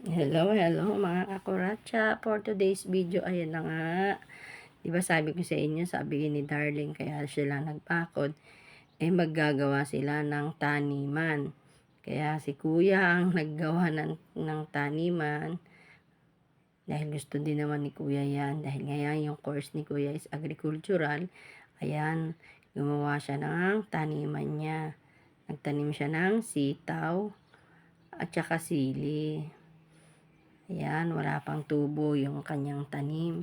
Hello, hello mga kakuratsa. For today's video, ayan na nga. Diba sabi ko sa inyo, sabi ni Darling, kaya sila nagpakod, eh maggagawa sila ng taniman. Kaya si kuya ang naggawa ng, ng taniman. Dahil gusto din naman ni kuya yan. Dahil ngayon yung course ni kuya is agricultural. Ayan, gumawa siya ng taniman niya. Nagtanim siya ng sitaw at saka sili. Ayan, wala pang tubo yung kanyang tanim.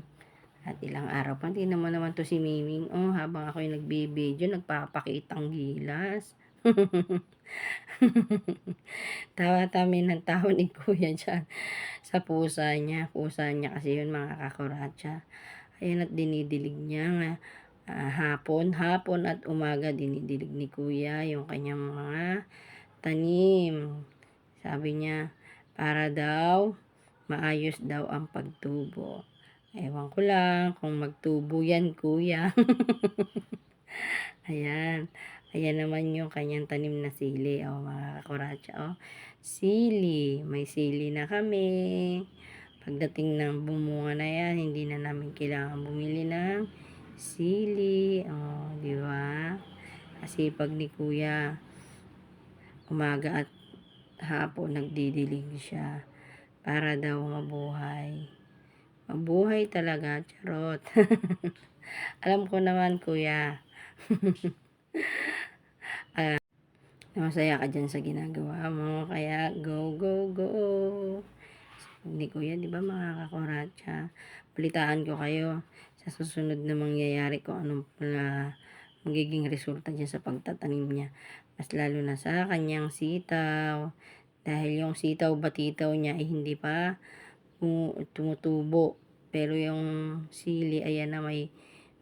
At ilang araw pa, hindi naman naman to si Miming. Oh, habang ako yung nagbibideo, nagpapakitang gilas. Tawa-tami ng tao ni Kuya dyan sa pusa niya. Pusa niya kasi yun mga kakuratsa. Ayan at dinidilig niya ah, hapon, hapon at umaga dinidilig ni Kuya yung kanyang mga tanim. Sabi niya, para daw maayos daw ang pagtubo. Ewan ko lang kung magtubo yan, kuya. Ayan. Ayan naman yung kanyang tanim na sili. O, mga kakuratsa. O, sili. May sili na kami. Pagdating ng bumunga na yan, hindi na namin kailangan bumili ng sili. O, di ba? Kasi pag ni kuya, umaga at hapon, nagdidilig siya para daw mabuhay. Mabuhay talaga, charot. Alam ko naman, kuya. Ah, masaya ka dyan sa ginagawa mo. Kaya, go, go, go. Hindi, kuya, di ba mga kakuratsa? Balitaan ko kayo sa susunod na mangyayari ko anong na magiging resulta dyan sa pagtatanim niya. Mas lalo na sa kanyang sitaw, dahil yung sitaw batitaw niya ay hindi pa tumu- tumutubo. Pero yung sili, ayan na may,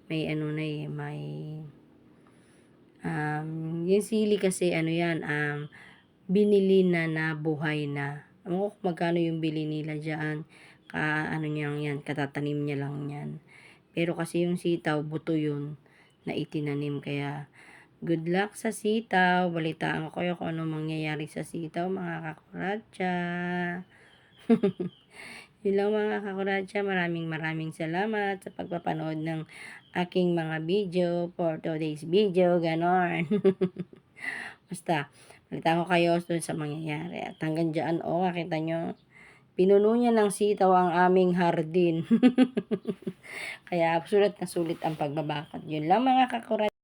may ano na eh, may, um, yung sili kasi ano yan, um, binili na na buhay na. Alam ko magkano yung bili nila dyan, ka, ano niyang yan, katatanim niya lang yan. Pero kasi yung sitaw, buto yun, na itinanim, kaya, Good luck sa sitaw. Balitaan ko kayo kung ano mangyayari sa sitaw, mga kakuratsa. Yun mga kakuratsa. Maraming maraming salamat sa pagpapanood ng aking mga video for today's video. Ganon. Basta, balitaan ko kayo dun sa mangyayari. At hanggang dyan, oh, kita nyo, pinuno niya ng sitaw ang aming hardin. Kaya sulit na sulit ang pagbabakad. Yun lang mga kakuratsa.